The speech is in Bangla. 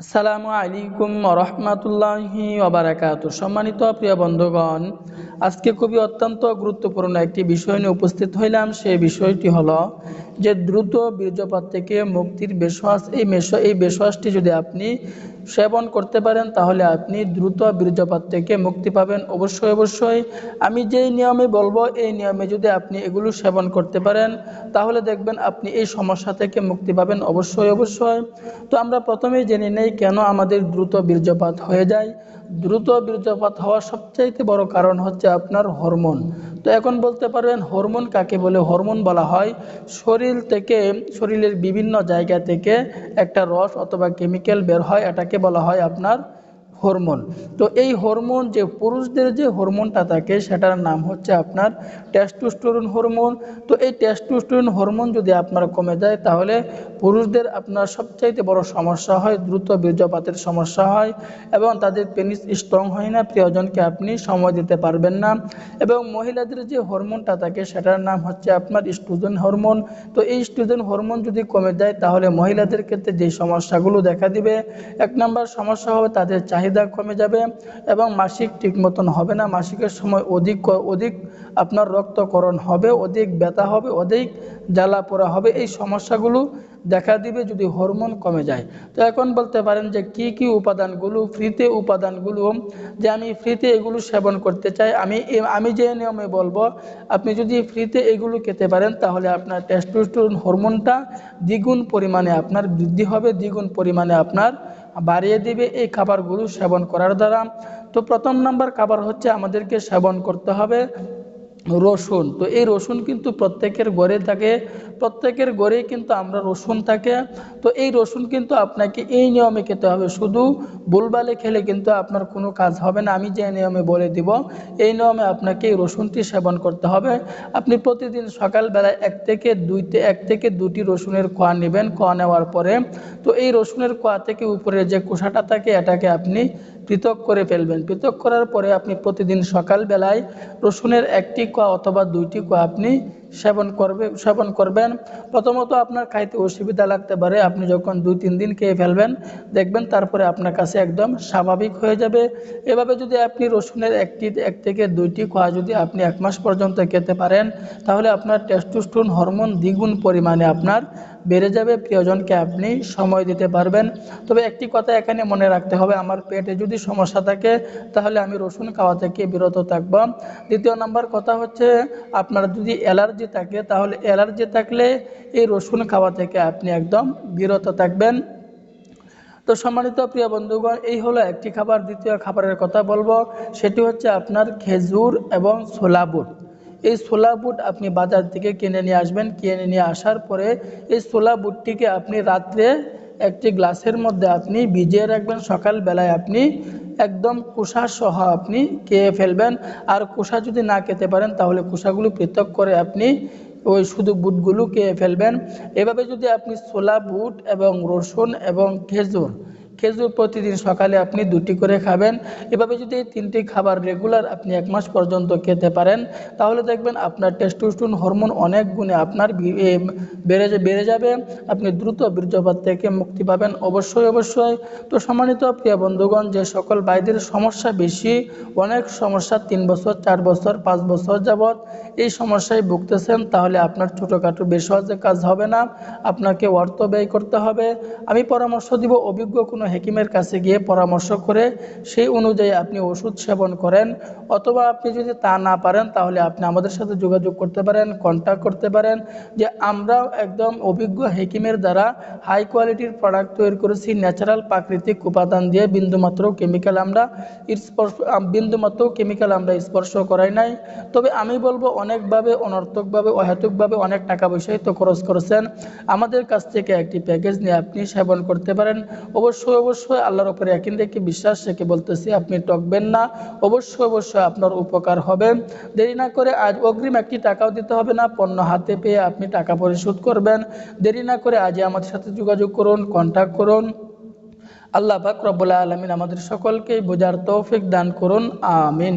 আসসালামু আলাইকুম রহমতুল্লাহি ওবারাকাত সম্মানিত প্রিয় বন্ধুগণ, আজকে খুবই অত্যন্ত গুরুত্বপূর্ণ একটি বিষয় নিয়ে উপস্থিত হইলাম। সেই বিষয়টি হলো যে দ্রুত বীর্যপাত থেকে মুক্তির বেশ্বাস এই মেশ এই বেশ্বাসটি যদি আপনি সেবন করতে পারেন, তাহলে আপনি দ্রুত বীর্যপাত থেকে মুক্তি পাবেন। অবশ্যই অবশ্যই। আমি যেই নিয়মে বলব, এই নিয়মে যদি আপনি এগুলো সেবন করতে পারেন, তাহলে দেখবেন আপনি এই সমস্যা থেকে মুক্তি পাবেন। অবশ্যই অবশ্যই। তো আমরা প্রথমেই জেনে নেই কেন আমাদের দ্রুত বীর্যপাত হয়ে যায়। দ্রুত বীর্যপাত হওয়ার সবচাইতে বড় কারণ হচ্ছে আপনার হরমোন। তো এখন বলতে পারবেন হরমোন কাকে বলে? হরমোন বলা হয়। শরীর থেকে, শরীরের বিভিন্ন জায়গা থেকে একটা রস অথবা কেমিক্যাল বের হয়, এটাকে বলা হয় আপনার হরমোন। তো এই হরমোন যে পুরুষদের যে হরমোনটা থাকে, সেটার নাম হচ্ছে আপনার টেস্টোস্টেরন হরমোন। তো এই টেস্টোস্টেরন হরমোন যদি আপনার কমে যায়, তাহলে পুরুষদের আপনার সবচাইতে বড় সমস্যা হয়, দ্রুত বীর্যপাতের সমস্যা হয় এবং তাদের পেনিস স্ট্রং হয় না, প্রিয়জনকে আপনি সময় দিতে পারবেন না। এবং মহিলাদের যে হরমোনটা থাকে, সেটার নাম হচ্ছে আপনার স্ট্রোজেন হরমোন। তো এই স্ট্রোজেন হরমোন যদি কমে যায়, তাহলে মহিলাদের ক্ষেত্রে যে সমস্যাগুলো দেখা দিবে, এক নম্বর সমস্যা হবে তাদের চাহিদা চাহিদা কমে যাবে এবং মাসিক ঠিক মতন হবে না। মাসিকের সময় অধিক অধিক আপনার রক্তকরণ হবে, অধিক ব্যথা হবে, অধিক জ্বালা পোড়া হবে। এই সমস্যাগুলো দেখা দিবে যদি হরমোন কমে যায়। তো এখন বলতে পারেন যে কি কি উপাদানগুলো, ফ্রিতে উপাদানগুলো যে আমি ফ্রিতে এগুলো সেবন করতে চাই, আমি আমি যে নিয়মে বলব, আপনি যদি ফ্রিতে এগুলো খেতে পারেন তাহলে আপনার টেস্টোস্টেরন হরমোনটা দ্বিগুণ পরিমাণে আপনার বৃদ্ধি হবে, দ্বিগুণ পরিমাণে আপনার বাড়িয়ে দিবে এই খাবারগুলো সেবন করার দ্বারা। তো প্রথম নাম্বার খাবার হচ্ছে আমাদেরকে সেবন করতে হবে। রসুন। তো এই রসুন কিন্তু প্রত্যেকের গড়ে থাকে, প্রত্যেকের গড়েই কিন্তু আমরা রসুন থাকে। তো এই রসুন কিন্তু আপনাকে এই নিয়মে খেতে হবে। শুধু বুলবালে খেলে কিন্তু আপনার কোনো কাজ হবে না। আমি যে নিয়মে বলে দিব, এই নিয়মে আপনাকে এই রসুনটি সেবন করতে হবে। আপনি প্রতিদিন সকালবেলায় এক থেকে দুইতে এক থেকে দুটি রসুনের কোয়া নেবেন। কোয়া নেওয়ার পরে তো এই রসুনের কোয়া থেকে উপরে যে কোষাটা থাকে, এটাকে আপনি পৃথক করে ফেলবেন। পৃথক করার পরে আপনি প্রতিদিন সকালবেলায় রসুনের একটি কোয়া অথবা দুইটি কোয়া আপনি সেবন করবে, সেবন করবেন। প্রথমত আপনার খাইতে অসুবিধা লাগতে পারে। আপনি যখন দুই, তিন দিন খেয়ে ফেলবেন, দেখবেন তারপরে আপনার কাছে একদম স্বাভাবিক হয়ে যাবে। এভাবে যদি আপনি রসুনের একটি, এক থেকে দুইটি খোয়া যদি আপনি এক মাস পর্যন্ত খেতে পারেন, তাহলে আপনার টেস্টোস্টেরন হরমোন দ্বিগুণ পরিমাণে আপনার বেড়ে যাবে। প্রিয়জনকে আপনি সময় দিতে পারবেন। তবে একটি কথা এখানে মনে রাখতে হবে, আমার পেটে যদি সমস্যা থাকে, তাহলে আমি রসুন খাওয়া থেকে বিরত থাকব। দ্বিতীয় নাম্বার কথা হচ্ছে, আপনার যদি অ্যালার্জি থাকে, তাহলে অ্যালার্জি থাকলে এই রসুন খাওয়া থেকে আপনি একদম বিরত থাকবেন। তো সম্মানিত প্রিয় বন্ধুগণ, এই হলো একটি খাবার, দ্বিতীয় খাবারের কথা বলব। সেটি হচ্ছে আপনার খেজুর এবং ছোলা বুট। এই ছোলা বুট আপনি বাজার থেকে কিনে নিয়ে আসবেন। কিনে নিয়ে আসার পরে এই ছোলা বুটটিকে আপনি রাত্রে একটি গ্লাসের মধ্যে আপনি ভিজিয়ে রাখবেন। সকালবেলায় আপনি একদম কুষা সহ আপনি খেয়ে ফেলবেন। আর কুষা যদি না খেতে পারেন, তাহলে কুষাগুলো পৃথক করে আপনি ওই শুধু বুটগুলো খেয়ে ফেলবেন। এভাবে যদি আপনি ছোলা, বুট এবং রসুন এবং খেজুর খেজুর প্রতিদিন সকালে আপনি দুটি করে খাবেন। এভাবে যদি তিনটি খাবার রেগুলার আপনি এক মাস পর্যন্ত খেতে পারেন, তাহলে দেখবেন আপনার টেস্টোস্টেরন হরমোন অনেক গুণে আপনার বেড়ে বেড়ে যাবে। আপনি দ্রুত বীর্যপাত থেকে মুক্তি পাবেন। অবশ্যই অবশ্যই। তো সম্মানিত প্রিয় বন্ধুগণ, যে সকল বাইদের সমস্যা বেশি, অনেক সমস্যা তিন বছর, চার বছর, পাঁচ বছর যাবৎ এই সমস্যায় ভুগতেছেন, তাহলে আপনার ছোটোখাটো বেসহজে কাজ হবে না। আপনাকে অর্থ ব্যয় করতে হবে। আমি পরামর্শ দিব, অভিজ্ঞ কোনো হেকিমের কাছে গিয়ে পরামর্শ করে সেই অনুযায়ী আপনি ওষুধ সেবন করেন, অথবা আপনি যদি তা না পারেন তাহলে আপনি আমাদের সাথে যোগাযোগ করতে পারেন কন্ট্যাক্ট করতে পারেন যে আমরাও একদম অভিজ্ঞ হেকিমের দ্বারা হাই কোয়ালিটির প্রোডাক্ট তৈরি করেছি ন্যাচারাল প্রাকৃতিক উপাদান দিয়ে বিন্দুমাত্র কেমিক্যাল আমরা স্পর্শ, বিন্দুমাত্র কেমিক্যাল আমরা স্পর্শ করাই নাই। তবে আমি বলব অনেকভাবে অনর্থকভাবে, অহেতুকভাবে অনেক টাকা পয়সাই তো খরচ করেছেন। আমাদের কাছ থেকে একটি প্যাকেজ নিয়ে আপনি সেবন করতে পারেন। অবশ্যই অবশ্যই অবশ্যই আল্লাহর ওপরে একই দেখে বিশ্বাস রেখে বলতেছি, আপনি টকবেন না। অবশ্যই অবশ্যই আপনার উপকার হবে। দেরি না করে আজ অগ্রিম একটি টাকাও দিতে হবে না, পণ্য হাতে পেয়ে আপনি টাকা পরিশোধ করবেন। দেরি না করে আজই আমাদের সাথে যোগাযোগ করুন কন্ট্যাক্ট করুন। আল্লাহ পাক রব্বুল আলমিন আমাদের সকলকে বোঝার তৌফিক দান করুন, আমিন।